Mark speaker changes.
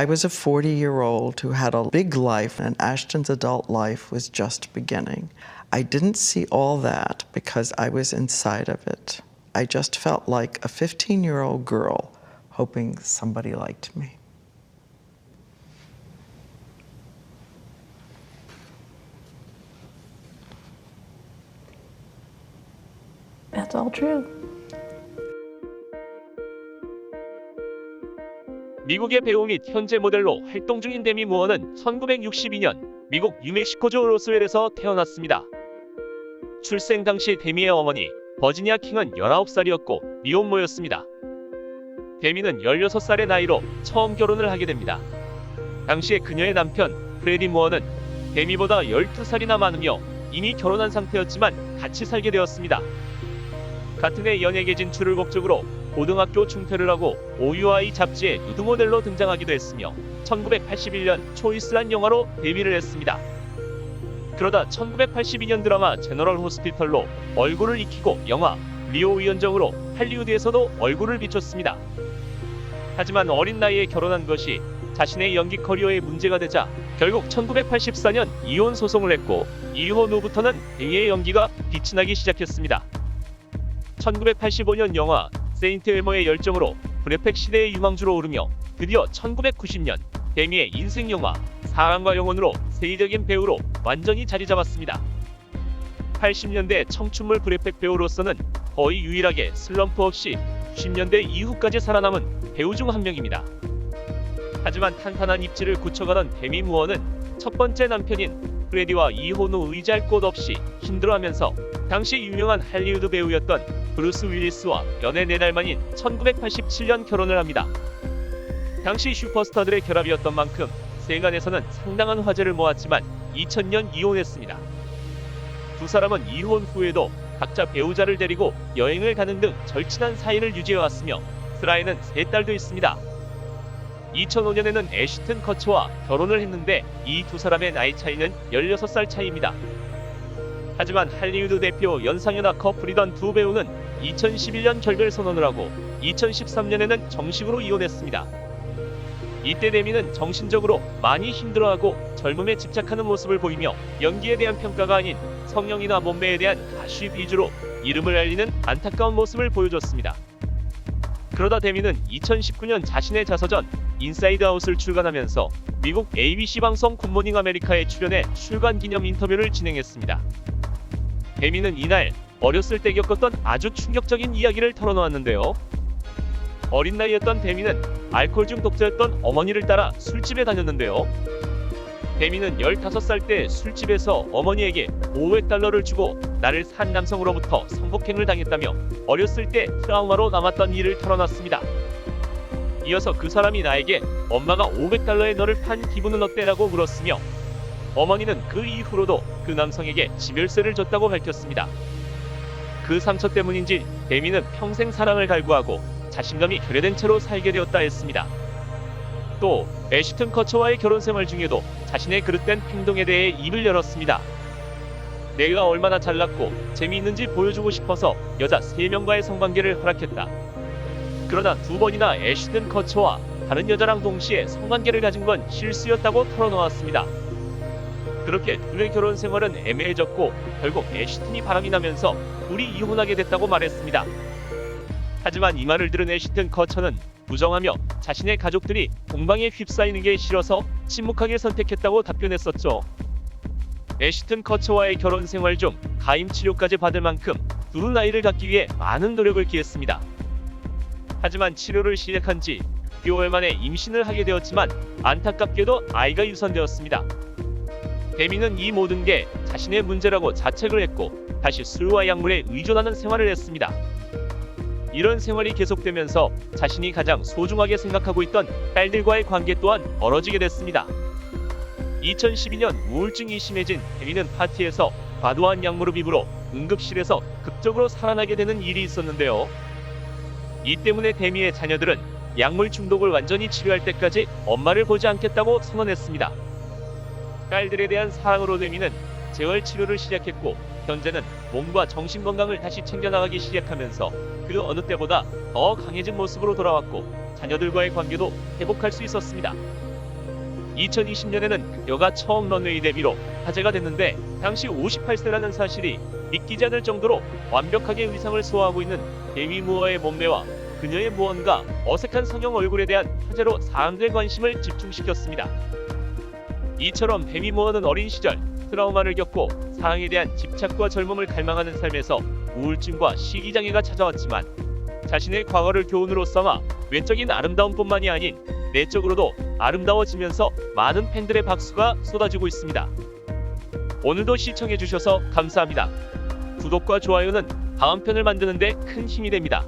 Speaker 1: I was a 40 year old who had a big life, and Ashton's adult life was just beginning. I didn't see all that because I was inside of it. I just felt like a 15 year old girl hoping somebody liked me.
Speaker 2: That's all true.
Speaker 3: 미국의 배우 및 현재 모델로 활동 중인 데미 무어는 1962년 미국 뉴멕시코주 로스웰에서 태어났습니다. 출생 당시 데미의 어머니 버지니아 킹은 19살이었고 미혼모였습니다. 데미는 16살의 나이로 처음 결혼을 하게 됩니다. 당시에 그녀의 남편 프레디 무어는 데미보다 12살이나 많으며 이미 결혼한 상태였지만 같이 살게 되었습니다. 같은 해 연예계 진출을 목적으로 고등학교 중퇴를 하고 OUI 잡지에 누드 모델로 등장하기도 했으며 1981년 초이스란 영화로 데뷔를 했습니다. 그러다 1982년 드라마 제너럴 호스피털로 얼굴을 익히고 영화 리오 위원정으로 할리우드에서도 얼굴을 비췄습니다. 하지만 어린 나이에 결혼한 것이 자신의 연기 커리어에 문제가 되자 결국 1984년 이혼 소송을 했고 이혼 후부터는 데미의 연기가 빛이 나기 시작했습니다. 1985년 영화 세인트 엘머의 열정으로 브레펙 시대의 유망주로 오르며 드디어 1990년 데미의 인생 영화 사랑과 영혼으로 세계적인 배우로 완전히 자리 잡았습니다. 80년대 청춘물 브레펙 배우로서는 거의 유일하게 슬럼프 없이 90년대 이후까지 살아남은 배우 중 한 명입니다. 하지만 탄탄한 입지를 굳혀가던 데미 무어는 첫 번째 남편인 프레디와 이혼 후 의지할 곳 없이 힘들어하면서 당시 유명한 할리우드 배우였던 브루스 윌리스와 연애 4달 만인 1987년 결혼을 합니다. 당시 슈퍼스타들의 결합이었던 만큼 세간에서는 상당한 화제를 모았지만 2000년 이혼했습니다. 두 사람은 이혼 후에도 각자 배우자를 데리고 여행을 가는 등 절친한 사이를 유지해왔으며 스라에는 세 딸도 있습니다. 2005년에는 애쉬튼 커츠와 결혼을 했는데 이 두 사람의 나이 차이는 16살 차이입니다. 하지만 할리우드 대표 연상연하 커플이던 두 배우는 2011년 결별 선언을 하고 2013년에는 정식으로 이혼했습니다. 이때 데미는 정신적으로 많이 힘들어하고 젊음에 집착하는 모습을 보이며 연기에 대한 평가가 아닌 성형이나 몸매에 대한 가시 위주로 이름을 알리는 안타까운 모습을 보여줬습니다. 그러다 데미는 2019년 자신의 자서전 인사이드 아웃을 출간하면서 미국 ABC 방송 굿모닝 아메리카에 출연해 출간 기념 인터뷰를 진행했습니다. 데미는 이날 어렸을 때 겪었던 아주 충격적인 이야기를 털어놓았는데요. 어린 나이였던 데미는 알코올 중독자였던 어머니를 따라 술집에 다녔는데요. 데미는 15살 때 술집에서 어머니에게 500달러를 주고 나를 산 남성으로부터 성폭행을 당했다며 어렸을 때 트라우마로 남았던 일을 털어놨습니다. 이어서 그 사람이 나에게 엄마가 500달러에 너를 판 기분은 어때라고 물었으며 어머니는 그 이후로도 그 남성에게 지멸세를 줬다고 밝혔습니다. 그 상처 때문인지 데미는 평생 사랑을 갈구하고 자신감이 결여된 채로 살게 되었다 했습니다. 또 애쉬튼 커처와의 결혼 생활 중에도 자신의 그릇된 행동에 대해 입을 열었습니다. 내가 얼마나 잘났고 재미있는지 보여주고 싶어서 여자 3명과의 성관계를 허락했다. 그러나 두 번이나 애쉬튼 커처와 다른 여자랑 동시에 성관계를 가진 건 실수였다고 털어놓았습니다. 그렇게 둘의 결혼 생활은 애매해졌고 결국 애쉬튼이 바람이 나면서 둘이 이혼하게 됐다고 말했습니다. 하지만 이 말을 들은 애쉬튼 커처는 부정하며 자신의 가족들이 공방에 휩싸이는 게 싫어서 침묵하게 선택했다고 답변했었죠. 애쉬튼 커처와의 결혼 생활 중 가임 치료까지 받을 만큼 둘은 아이를 갖기 위해 많은 노력을 기했습니다. 하지만 치료를 시작한 지 6개월 만에 임신을 하게 되었지만 안타깝게도 아이가 유산되었습니다. 데미는 이 모든 게 자신의 문제라고 자책을 했고 다시 술과 약물에 의존하는 생활을 했습니다. 이런 생활이 계속되면서 자신이 가장 소중하게 생각하고 있던 딸들과의 관계 또한 멀어지게 됐습니다. 2012년 우울증이 심해진 데미는 파티에서 과도한 약물을 입으로 응급실에서 극적으로 살아나게 되는 일이 있었는데요. 이 때문에 데미의 자녀들은 약물 중독을 완전히 치료할 때까지 엄마를 보지 않겠다고 선언했습니다. 딸들에 대한 사랑으로 데미는 재활 치료를 시작했고 현재는 몸과 정신 건강을 다시 챙겨나가기 시작하면서 그 어느 때보다 더 강해진 모습으로 돌아왔고 자녀들과의 관계도 회복할 수 있었습니다. 2020년에는 그녀가 처음 런웨이 데뷔로 화제가 됐는데 당시 58세라는 사실이 믿기지 않을 정도로 완벽하게 의상을 소화하고 있는 데미 무어의 몸매와 그녀의 무언가 어색한 성형 얼굴에 대한 화제로 사람들의 관심을 집중시켰습니다. 이처럼 데미 무어는 어린 시절 트라우마를 겪고 사랑에 대한 집착과 젊음을 갈망하는 삶에서 우울증과 시기장애가 찾아왔지만 자신의 과거를 교훈으로 삼아 외적인 아름다움뿐만이 아닌 내적으로도 아름다워지면서 많은 팬들의 박수가 쏟아지고 있습니다. 오늘도 시청해주셔서 감사합니다. 구독과 좋아요는 다음 편을 만드는데 큰 힘이 됩니다.